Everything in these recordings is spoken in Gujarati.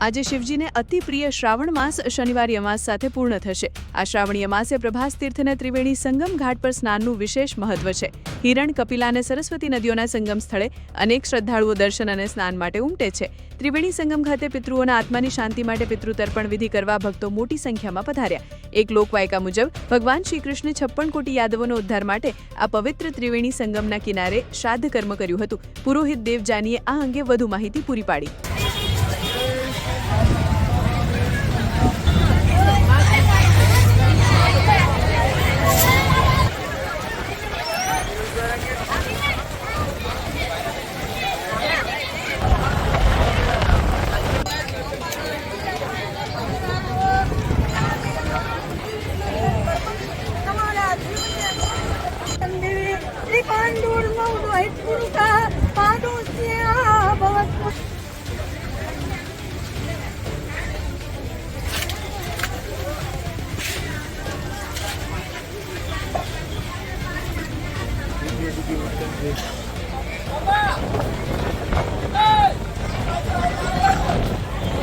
આજે શિવજીને અતિ પ્રિય શ્રાવણ માસ શનિવારી અમાસ સાથે પૂર્ણ થશે. આ શ્રાવણીય માસે પ્રભાસ તીર્થને ત્રિવેણી સંગમ ઘાટ પર સ્નાનનું વિશેષ મહત્વ છે. હિરણ, કપિલા અને સરસ્વતી નદીઓના સંગમ સ્થળે અનેક શ્રદ્ધાળુઓ દર્શન અને સ્નાન માટે ઉમટે છે. ત્રિવેણી સંગમ ખાતે પિતૃઓના આત્માની શાંતિ માટે પિતૃતર્પણ વિધિ કરવા ભક્તો મોટી સંખ્યામાં પધાર્યા. એક લોકવાયકા મુજબ, ભગવાન શ્રી કૃષ્ણે છપ્પન કોટી યાદવોનો ઉદ્ધાર માટે આ પવિત્ર ત્રિવેણી સંગમના કિનારે શ્રાદ્ધ કર્મ કર્યું હતું. પુરોહિત દેવજાનીએ આ અંગે વધુ માહિતી પૂરી પાડી. पांडुर्मौदुहितपुरुषः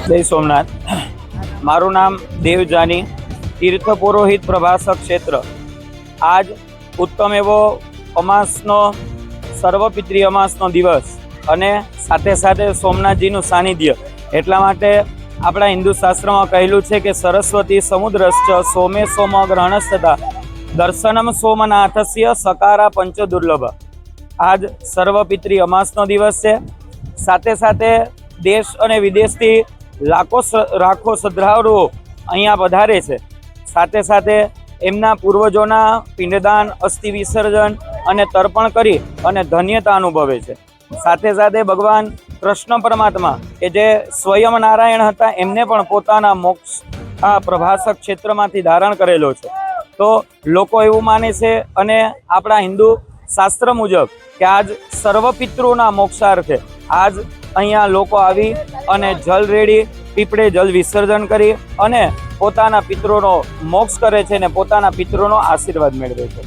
જય સોમનાથ મારું નામ દેવ જાની તીર્થ પુરોહિત પ્રભાસક ક્ષેત્ર આજ ઉત્તમ એવો અમાસનો સર્વપિત્રી અમાસનો દિવસ અને સાથે સાથે સોમનાથજીનું સાનિધ્ય. એટલા માટે આપણા હિન્દુ શાસ્ત્રમાં કહેલું છે કે સરસ્વતી સમુદ્રશ્ચ સોમે સોમ ગ્રહણસ્તતા દર્શનમ સોમનાથસ્ય સકારા પંચ દુર્લભ આજ સર્વપિત્રી અમાસનો દિવસ છે. સાથે સાથે દેશ અને વિદેશથી લાખો લાખો શ્રદ્ધાળુઓ અહીંયા વધારે છે. સાથે સાથે એમના પૂર્વજોના પિંડદાન, અસ્થિ વિસર્જન અને તર્પણ કરી અને ધન્યતા અનુભવે છે. સાથે સાથે ભગવાન કૃષ્ણ પરમાત્મા, કે જે સ્વયં નારાયણ હતા, એમને પણ પોતાના મોક્ષ આ પ્રભાસક ક્ષેત્રમાંથી ધારણ કરેલો છે. તો લોકો એવું માને છે અને આપણા હિન્દુ શાસ્ત્ર મુજબ કે આજ સર્વ પિતૃના મોક્ષાર્થે આજ અહીંયા લોકો આવી અને જલ રેડી, પીપળે જલ વિસર્જન કરી અને પોતાના પિતૃનો મોક્ષ કરે છે અને પોતાના પિતૃનો આશીર્વાદ મેળવે છે.